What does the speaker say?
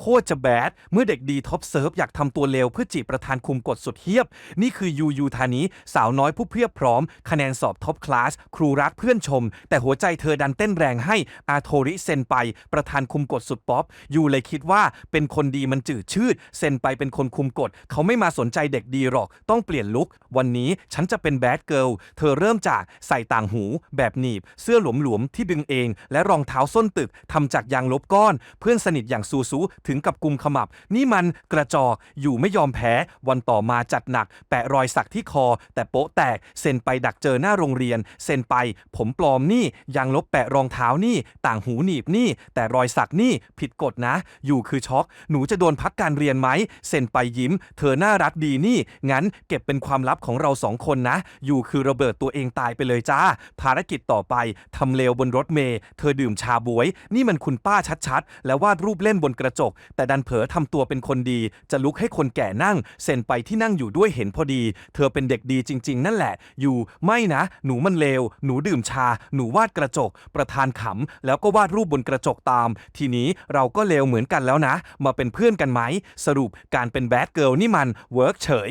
โคตรจะแบด เมื่อเด็กดีท็อปเซิร์ฟอยากทำตัวเลวเพื่อจีบประธานคุมกฎสุดเฮียบ นี่คือยูยูธานีสาวน้อยผู้เพียบพร้อม คะแนนสอบท็อปคลาส ครูรักเพื่อนชม แต่หัวใจเธอดันเต้นแรงให้อาโทริเซ็นไป ประธานคุมกฎสุดป๊อป ยูเลยคิดว่าเป็นคนดีมันจืดชืด เซ็นไปเป็นคนคุมกฎ เขาไม่มาสนใจเด็กดีหรอก ต้องเปลี่ยนลุค วันนี้ฉันจะเป็นแบดเกิล เธอเริ่มจากใส่ต่างหู แบบหนีบ เสื้อหลวมๆที่ดึงเอง และรองเท้าส้นตึกทำจากยางลบก้อน เพื่อนสนิทอย่างซูซูถึงกับกุมขมับ นี่มันกระจอกอยู่ไม่ยอมแพ้ วันต่อมาจัดหนัก แปะรอยสักที่คอ แต่โป๊ะแตก เซ็นไปดักเจอหน้าโรงเรียน เซ็นไป ผมปลอมนี่ยางลบแปะรองเท้านี่ ต่างหูหนีบนี่ แต่รอยสักนี่ผิดกฎนะ อยู่คือช็อก หนูจะโดนพักการเรียนไหมเซ็นไปยิ้ม เธอน่ารักดีนี่ งั้นเก็บเป็นความลับของเราสองคนนะ อยู่คือระเบิดตัวเองตายไปเลยจ้า ภารกิจต่อไปทำเลวบนรถเมย์เธอดื่มชาบวย นี่มันคุณป้าชัดๆ แล้ววาดรูปเล่นบนกระจกแต่ดันเผลอทำตัวเป็นคนดี จะลุกให้คนแก่นั่ง เซ็นไปที่นั่งอยู่ด้วยเห็นพอดี เธอเป็นเด็กดีจริง ๆ นั่นแหละ อยู่ไม่นะ หนูมันเลว หนูดื่มชา หนูวาดกระจก ประธานขำ แล้วก็วาดรูปบนกระจกตาม ทีนี้เราก็เลวเหมือนกันแล้วนะ มาเป็นเพื่อนกันไหม สรุปการเป็นแบดเกิลนี่มันเวิร์กเฉย